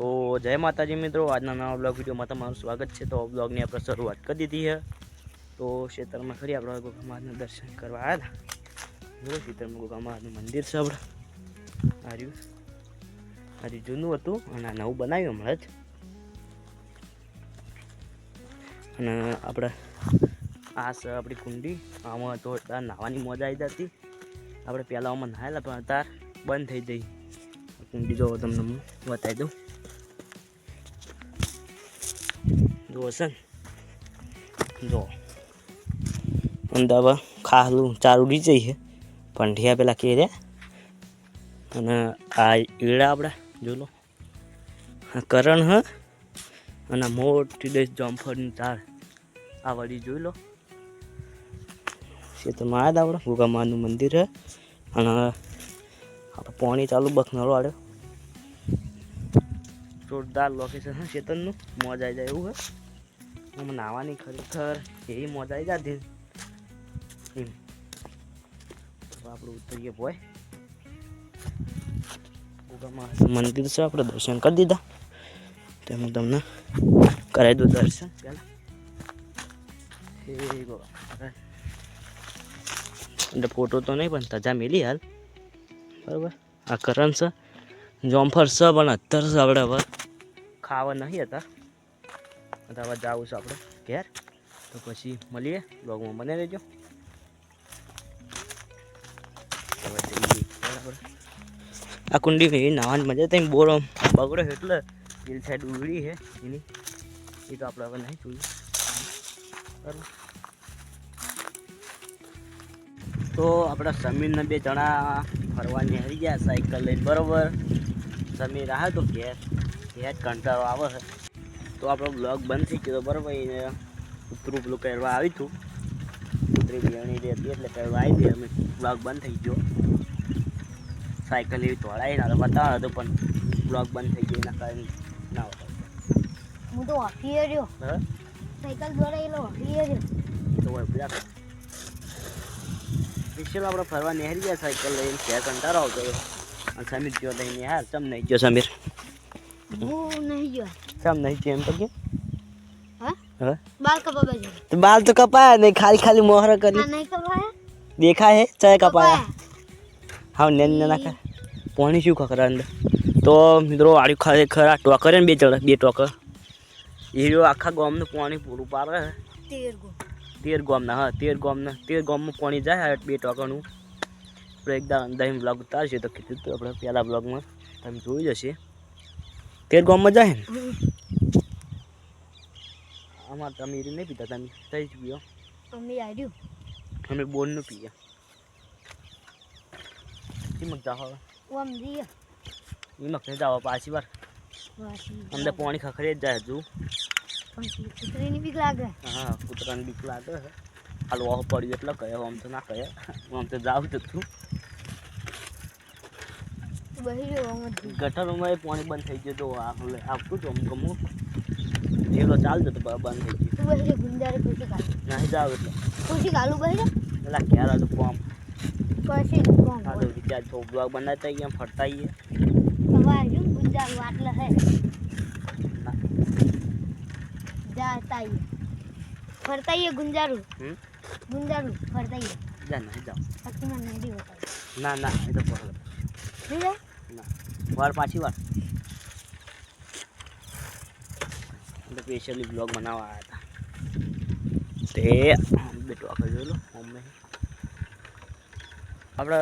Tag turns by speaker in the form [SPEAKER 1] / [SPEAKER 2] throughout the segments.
[SPEAKER 1] તો જય માતાજી મિત્રો, આજના નવા બ્લોગ વિડીયોમાં તમારું સ્વાગત છે. તો બ્લોગની આપણે શરૂઆત કરી દીધી છે. તો ક્ષેત્રમાં ખરી આપણે ગોગા મહારાજના દર્શન કરવા આવ્યા હતા. જો ખેતરમાં ગોગા મહારાજનું મંદિર છે આપણે. હાર્યું. હજી જૂનું હતું અને નવું બનાવ્યું હમણાં જ. અને આપણે આ છે આપણી કુંડી. આમાં તો નાહવાની મજા આવી જતી. આપણે પહેલાં આમાં નાહેલા પણ અત્યારે બંધ થઈ જઈ. કુંડી જો તમને હું બતાવી દઉં. જુઓ છે ને જો અંદર હવે ખાલું ચાર ઉડી જઈ છે પંઢિયા પેલા કે અને આ ઈડા આપણા જો લો આ કરણ હ અને મોટી દેશ જોમફળની ઝાડ આ વળી જોઈ લો ખેતરમાં તો માયા આપણે ગુગામાનું મંદિર છે અને આપણે પાણી ચાલુ બખનારો આડ્યો જોરદાર લોકેશન છે ચેતનનું મોજ આવી જાય એવું છે આમાં નાહવાની ખરેખર એવી મજા આવી જતી. એમ. આપણે ઉતરીએ બોય ગોગામાં મંદિર છે, આપણે દર્શન કરી દીધા. તો હું તમને કરાવી દઉં દર્શન પહેલાં. એટલે ફોટો તો નહીં, પણ તજા મેલી હાલ. બરાબર? આ કરણ છે, જોમફર છે, પણ અત્યારે છે, આપણે હવે ખાવા નહીં હતા. હવે જવું છે આપણે ઘેર. તો પછી મળીએ બ્લોગમાં બને રહેજો. આ કુંડી એવી નાવાની મજા થઈ બોરો બગડો એટલે પેલી સાઈડ ઉગડી છે એની. એ તો આપણે હવે નહીં જોયું બરાબર. તો આપણા સમીરના બે જણા ફરવા નીકળી ગયા સાયકલ લઈને. બરાબર. સમીર આવે તો ઘેર. ઘેર કંટાળો આવે છે. તો આપણો બ્લોગ બંધ થઈ ગયો બરાબર એને ઉતરું પેલું કરવા આવી હતું ઉતરી બિયાણી જે હતી એટલે કરવા આવી હતી. અમે બ્લોગ બંધ થઈ ગયો. સાયકલ એવી તોડાઈ ના બતાવ્યો હતો પણ બ્લોગ બંધ થઈ ગયો એના કારણે ના
[SPEAKER 2] હું તો વાપી રહ્યો સાયકલ દ્વારા એલો વાપી રહ્યો
[SPEAKER 1] તો બધા સ્પેશિયલ આપણે ફરવા નીકળી ગયા સાયકલ લઈને. ઘેર કંટાળો આવતો અને સમીર ગયો લઈને હાર ચમ નહીં ગયો સમીર?
[SPEAKER 2] હું નહીં ગયો.
[SPEAKER 1] ચમ નહીં એમ તો કે.
[SPEAKER 2] હા?
[SPEAKER 1] હા?
[SPEAKER 2] બાલ કપા બાજુ
[SPEAKER 1] તો બાલ તો કપાયા નહીં ખાલી ખાલી મોહર કરી.
[SPEAKER 2] આ નહીં કપાયા?
[SPEAKER 1] હે? ચાય કપાયા.
[SPEAKER 2] કપાયા?
[SPEAKER 1] હા ને ને નાખા. પોણી શું ખકરા અંદર? તો મિત્રો આડી ખાલી ખરા ટોકર ને બે ચડે બે ટોકર. એ આખા ગામનું પાણી પૂરું પાડે
[SPEAKER 2] તેર ગો.
[SPEAKER 1] તેર ગામના હા તેર ગામના. તેર ગામમાં પાણી જાય બે ટોકરનું. આપણે એકદમ અંદાજ બ્લોગ ઉતારશે તો કીધું આપણે પહેલા બ્લોગમાં તમે જોઈ જશે. તેર ગામમાં જાય ને? આમાં તમે એ નહીં પીતા તમે થઈ જ પીઓ.
[SPEAKER 2] અમે આવ્યું
[SPEAKER 1] અમે બોર્ડનું પીએ. કિંમત
[SPEAKER 2] જાવ ઓમ દીએ
[SPEAKER 1] કિંમત નહીં જાઓ પાછી વાર. અમને પાણી ખખડી જ જાય હજુ.
[SPEAKER 2] કૂતરાની બીક લાગે.
[SPEAKER 1] હા કૂતરાની બીક લાગે હાલ વાહ પડ્યું એટલે કહે આમ તો ના કહે. આમ તો જાવ તો તું.
[SPEAKER 2] જ.
[SPEAKER 1] ગટરમાં પાણી બંધ થઈ ગયું. તો આ આપતું આવતું અમુક અમુક જેલો ચાલતો તો બંધ થઈ
[SPEAKER 2] તું બહી રહ્યો ગુંજારે ખુશી
[SPEAKER 1] ગયું નહીં જાવ એટલે.
[SPEAKER 2] ખુશી ગાલું બહી
[SPEAKER 1] એટલે ક્યારે તો કોમ
[SPEAKER 2] પછી કોણ
[SPEAKER 1] હા તો વિચાર છો બ્લોગ બનાવતા અહીંયા ફરતા આવીએ
[SPEAKER 2] હવે આવ્યું ગુંજારું? આટલે હે. જાતા આવીએ ફરતા આવીએ ગુંજારું?
[SPEAKER 1] હમ?
[SPEAKER 2] ગુંજારું? ફરતા આવીએ
[SPEAKER 1] જા. નહીં જાવ
[SPEAKER 2] શક્તિમાન નહીં બતાવે.
[SPEAKER 1] ના ના એ તો પડે ના. વાર પાછી વાર એટલે સ્પેશિયલી બ્લોગ બનાવવા આવ્યા હતા તે બેટો આપણે જોઈ લો મમ્મી આપણે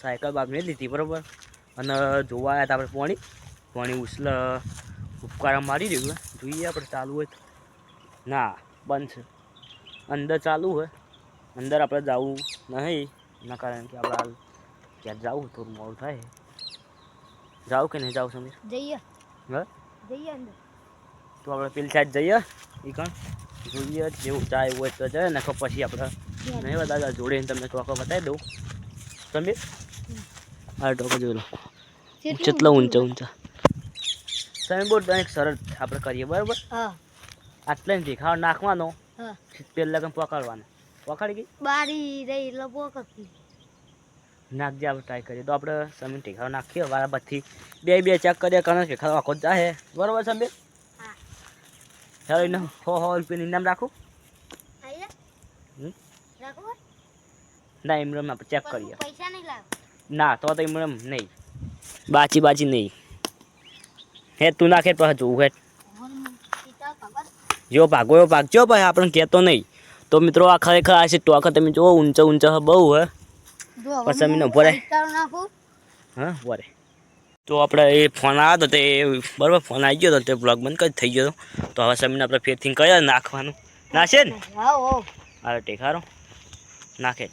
[SPEAKER 1] સાયકલ મેં લીધી બરાબર? અને જોવા આવ્યા હતા આપણે પાણી. પાણી ઉછલ ઉપકાર મારી રહ્યું જોઈએ આપણે ચાલુ હોય ના બંધ છે. અંદર ચાલુ હોય અંદર આપણે જવું નહીં. ના કારણ કે આપણે હાલ ક્યાં જવું થોડું મોડું થાય. જાવ કે નહીં જાવ સમીર?
[SPEAKER 2] જઈએ.
[SPEAKER 1] હા?
[SPEAKER 2] જઈએ અંદર.
[SPEAKER 1] તો આપણે પેલી સાઈડ જઈએ. એ કણ? જોઈએ જેવું ચાય હોય તો જાય નખો પછી આપણે નહીં બધા જોડીને તમને ટોકો બતાવી દઉં. સમીર હા ટોકો જોઈ લો. કેટલા ઊંચા. ઊંચા તમે બોલ એક સરળ આપણે કરીએ બરાબર?
[SPEAKER 2] હા.
[SPEAKER 1] આટલે દેખાવ નાખવાનો. પેલા લગન પકડવાનો. પકડી ગઈ?
[SPEAKER 2] બારી રહી એટલે કપી
[SPEAKER 1] નાખજે આપણે ટ્રાય કરીએ. તો આપણે સમીર ટેકાવ નાખીએ. વારા પછી બે બે ચેક કરીએ કારણ કે આખો જાય બરોબર સમીર
[SPEAKER 2] હા
[SPEAKER 1] ચાલો એને હો હો રૂપિયાનું ઇનામ રાખું
[SPEAKER 2] આઈ જા
[SPEAKER 1] હમ?
[SPEAKER 2] રાખો
[SPEAKER 1] ના એમને આપણે ચેક
[SPEAKER 2] પણ
[SPEAKER 1] કરીએ
[SPEAKER 2] હું પૈસા નહીં લાવ
[SPEAKER 1] ના તો તો એમને નહીં બાચી બાચી નહીં હે તું નાખે તો જોવું હે
[SPEAKER 2] સીતા ખબર
[SPEAKER 1] જો ભાગો એવો ભાગજો ભાઈ આપણને કહેતો નહીં તો મિત્રો આ ખરેખર આ છે તો આખા તમે જુઓ ઊંચો ઊંચો હે બહુ હે
[SPEAKER 2] જો હવે
[SPEAKER 1] પછી અમીનો
[SPEAKER 2] હું
[SPEAKER 1] ઊભો રહે.
[SPEAKER 2] પૈસા નાખું
[SPEAKER 1] હા વરે તો આપણે એ ફોન આવ્યો હતો તે બરાબર ફોન આવી ગયો હતો તે બ્લોગ બંધ કરી થઈ ગયો હતો તો હવે સમીને આપણે ફેરથી કયા નાખવાનું. નાખે ને?
[SPEAKER 2] હા ઓ
[SPEAKER 1] અરે ટેકારો નાખે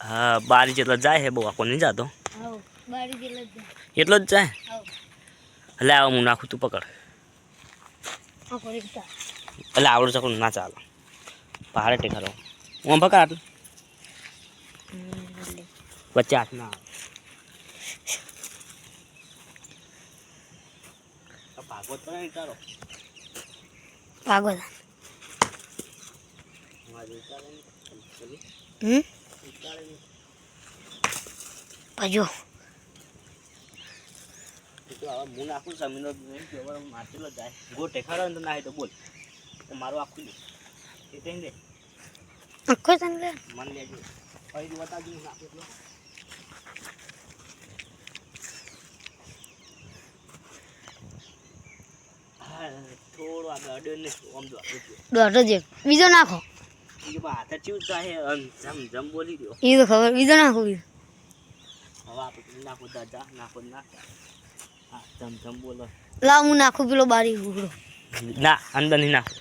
[SPEAKER 1] હા બારી જેટલો જાય છે બહુ આખો નહીં જાતો. એટલો જ જાય?
[SPEAKER 2] હા
[SPEAKER 1] એટલે આવો હું નાખું તું પકડ. એટલે આવડું ચકડું ના ચાલે. પહાડે ટેકારો હું પકડ આટલું? વચ્ચે હાથ ના ભાગવત. તો નહીં તારો
[SPEAKER 2] ભાગો
[SPEAKER 1] મારે ઉતારે નહીં. ચલો,
[SPEAKER 2] હમ
[SPEAKER 1] ઉતારે નહીં.
[SPEAKER 2] ભજો
[SPEAKER 1] હું નાખું માટેલો જાય. ગો ટેકાડો ને તો ના તો બોલ. તો મારું આખું લે એ
[SPEAKER 2] આખો તને
[SPEAKER 1] મન લેજો. બતાવજો હું નાખું એટલો હા થોડું આગળ અડ્યો ને આમ જો આટલું જ.
[SPEAKER 2] બીજો નાખો.
[SPEAKER 1] બીજું પણ હાથે ચીવું ચાહે જમ જમ બોલી દો
[SPEAKER 2] એ તો ખબર બીજો નાખો બીજો.
[SPEAKER 1] હવે આપણે નાખો દાદા નાખો નાખતા હા જમ જમ બોલો
[SPEAKER 2] લાવ હું નાખું પેલો બારી ઉઘડો.
[SPEAKER 1] ના અંદર નહીં નાખો.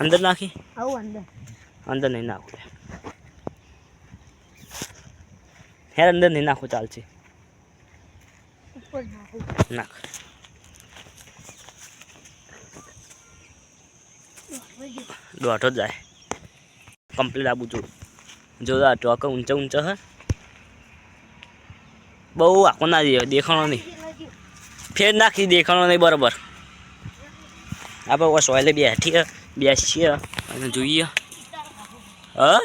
[SPEAKER 1] અંદર નાખી?
[SPEAKER 2] આવું અંદર.
[SPEAKER 1] અંદર નહીં નાખું. હેર અંદર નહીં નાખું ચાલશે.
[SPEAKER 2] નાખું.
[SPEAKER 1] દોઢો જાય. કમ્પ્લીટ આબુ જો જો આ ટોક ઊંચા ઊંચા હે. બહુ આખો ના જઈએ દેખાણો નહીં. ફેર નાખી દેખાણો નહીં બરાબર. આપણે સોયલે બેઠીએ બેસીએ અને જોઈએ હા?